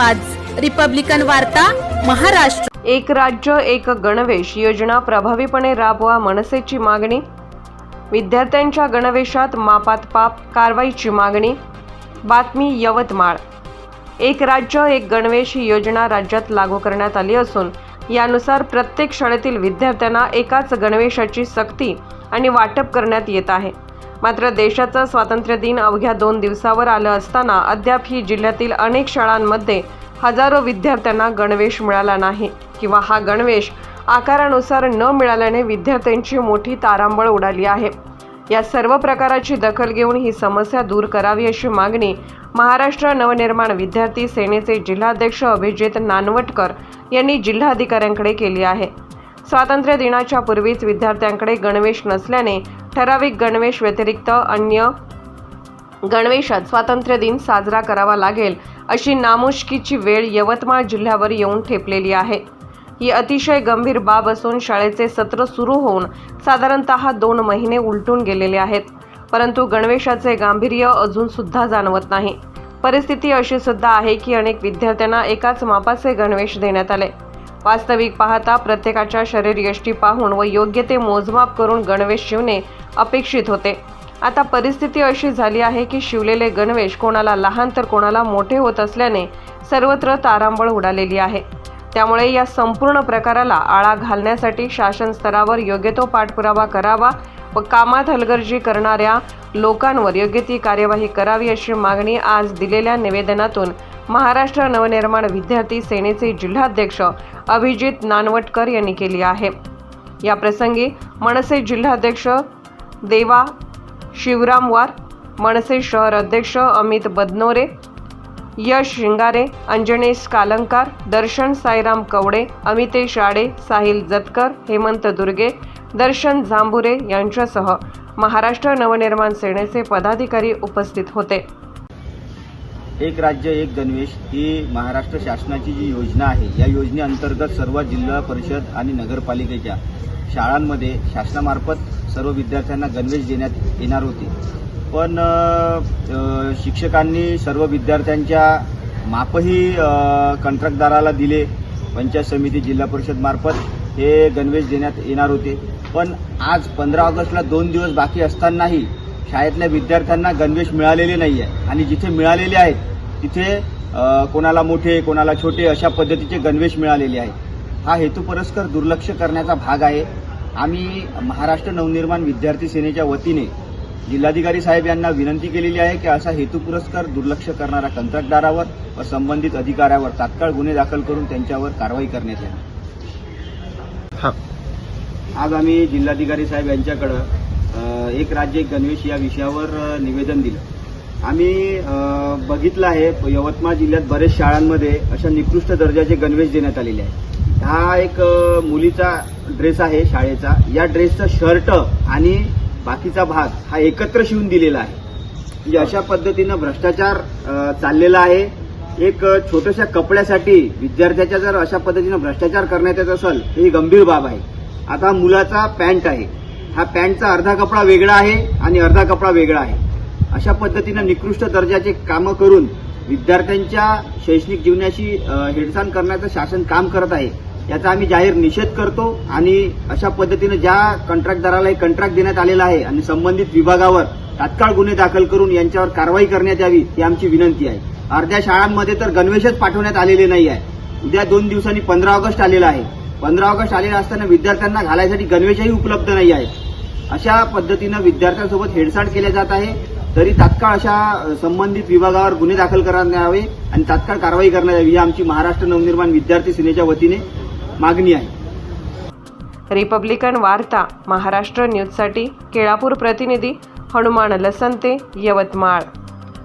आवाज. रिपब्लिकन वार्ता महाराष्ट्र. एक राज्य एक गणवेश योजना प्रभावीपणे राबवा मनसेची मागणी. विद्यार्थ्यांच्या गणवेशात मापात पाप कारवाईची मागणी. बातमी यवतमाळ. एक राज्य एक गणवेश ही योजना राज्यात लागू करण्यात आली असून यानुसार प्रत्येक शाळेतील विद्यार्थ्यांना एकाच गणवेशाची सक्ती आणि वाटप करण्यात येत आहे. मात्र देशाचा स्वातंत्र्य दिन अवघ्या दोन दिवसावर आलं असताना अद्याप ही जिल्ह्यातील अनेक शाळांमध्ये हजारो विद्यार्थ्यांना गणवेश मिळाला नाही किंवा हा गणवेश आकारानुसार न मिळाल्याने विद्यार्थ्यांची मोठी तारांबळ उडाली आहे. या सर्व प्रकाराची दखल घेऊन ही समस्या दूर करावी अशी मागणी महाराष्ट्र नवनिर्माण विद्यार्थी सेनेचे जिल्हाध्यक्ष अभिजित नानवटकर यांनी जिल्हाधिकाऱ्यांकडे केली आहे. स्वातंत्र्य दिनाच्या पूर्वीच विद्यार्थ्यांकडे गणवेश नसल्याने ठराविक गणवेश व्यतिरिक्त अन्य गणवेशात स्वातंत्र्य दिन साजरा करावा लागेल अशी नामुष्कीची वेळ यवतमाळ जिल्ह्यावर येऊन ठेपलेली आहे. ही अतिशय गंभीर बाब असून शाळेचे सत्र सुरू होऊन साधारणतः दोन महिने उलटून गेलेले आहेत. परंतु गणवेशाचे गांभीर्य अजूनसुद्धा जाणवत नाही. परिस्थिती अशी सुद्धा आहे की अनेक विद्यार्थ्यांना एकाच मापाचे गणवेश देण्यात आले. वास्तविक पाहता प्रत्येकाच्या शरीर यष्टी पाहून व योग्य ते मोजमाप करून गणवेश शिवणे अपेक्षित होते. आता परिस्थिती अशी झाली आहे की शिवलेले गणवेश कोणाला लहान तर कोणाला मोठे होत असल्याने सर्वत्र तारांबळ उडालेली आहे. त्यामुळे या संपूर्ण प्रकाराला आळा घालण्यासाठी शासन स्तरावर योग्य तो पाठपुरावा करावा व कामात हलगर्जी करणाऱ्या लोकांवर योग्य ती कार्यवाही करावी अशी मागणी आज दिलेल्या निवेदनातून महाराष्ट्र नवनिर्माण विद्यार्थी सेनेचे जिल्हाध्यक्ष अभिजित नानवटकर यांनी केली आहे. या प्रसंगी मनसे जिल्हाध्यक्ष देवा शिवरामवार मनसे शहर अध्यक्ष अमित बदनोरे यश शिंगारे अंजनेश कालंकार दर्शन साईराम कवडे अमितेश आडे साहिल जतकर हेमंत दुर्गे दर्शन झांबुरे यांच्यासह महाराष्ट्र नवनिर्माण सेनेचे पदाधिकारी उपस्थित होते. एक राज्य एक गणवेश ही महाराष्ट्र शासनाची जी योजना आहे या योजनेअंतर्गत सर्व जिल्हा परिषद आणि नगरपालिकेच्या शाळांमध्ये शासनामार्फत सर्व विद्यार्थ्यांना गणवेश देण्यात येणार होते. पण शिक्षकांनी सर्व विद्यार्थ्यांच्या मापही कंत्राटदाराला दिले. पंचायत समिती जिल्हा परिषदमार्फत हे गणवेश देण्यात येणार होते. पण आज पंधरा ऑगस्टला दोन दिवस बाकी असतानाही शाळेतल्या विद्यार्थ्यांना गणवेश मिळालेले नाही आहे आणि जिथे मिळालेले आहेत तिथे कोणाला मोठे कोणाला छोटे अशा पद्धतीचे गणवेश मिळालेले आहेत. हा हेतुपुरस्कर दुर्लक्ष करण्याचा भाग आहे. आम्ही महाराष्ट्र नवनिर्माण विद्यार्थी सेनेच्या वतीने जिल्हाधिकारी साहेब यांना विनंती केलेली आहे की असा हेतुपुरस्कार दुर्लक्ष करणाऱ्या कंत्राटदारावर व संबंधित अधिकाऱ्यावर तात्काळ गुन्हे दाखल करून त्यांच्यावर कारवाई करण्यात यावी. आज आम्ही जिल्हाधिकारी साहेब यांच्याकडं एक राज्य एक गणवेश या विषयावर निवेदन दिलं. आम्ही बघितलं आहे यवतमाळ जिल्ह्यात बरेच शाळांमध्ये अशा निकृष्ट दर्जाचे गणवेश देण्यात आलेले आहे हा एक मुलीचा ड्रेस आहे शाळेचा. या ड्रेसचा शर्ट आणि बाकीचा भाग हा एकत्र शिवून दिलेला आहे. म्हणजे अशा पद्धतीनं भ्रष्टाचार चाललेला आहे. एक छोट्याशा कपड्यासाठी विद्यार्थ्याच्या जर अशा पद्धतीनं भ्रष्टाचार करण्यात येत असेल तर ही गंभीर बाब आहे. आता मुलाचा पॅन्ट आहे. हा पॅन्टचा अर्धा कपडा वेगळा आहे आणि अर्धा कपडा वेगळा आहे. अशा पद्धतीनं निकृष्ट दर्जाचे कामं करून विद्यार्थ्यांच्या शैक्षणिक जीवनाशी अ, करण्याचं शासन काम करत आहे याचा आम्ही जाहीर निषेध करतो आणि अशा पद्धतीनं ज्या कंत्राटदाराला हे कंत्राट देण्यात आलेला आहे आणि संबंधित विभागावर तात्काळ गुन्हे दाखल करून यांच्यावर कारवाई करण्यात यावी ही आमची विनंती आहे. अर्ध्या शाळांमध्ये तर गणवेशच पाठवण्यात आलेले नाही आहे. उद्या दोन दिवसांनी पंधरा ऑगस्ट आलेला आहे. पंधरा ऑगस्ट आलेला असताना विद्यार्थ्यांना घालायसाठी गणवेशही उपलब्ध नाही आहे. अशा पद्धतीनं विद्यार्थ्यांसोबत हेडसाड केल्या जात आहे. तरी तात्काळ अशा संबंधित विभागावर गुन्हे दाखल करण्यात यावे आणि तात्काळ कारवाई करण्यात यावी ही आमची महाराष्ट्र नवनिर्माण विद्यार्थी सेनेच्या वतीने मागणी आहे. रिपब्लिकन वार्ता महाराष्ट्र न्यूजसाठी केळापूर प्रतिनिधी हनुमान लसंते यवतमाळ.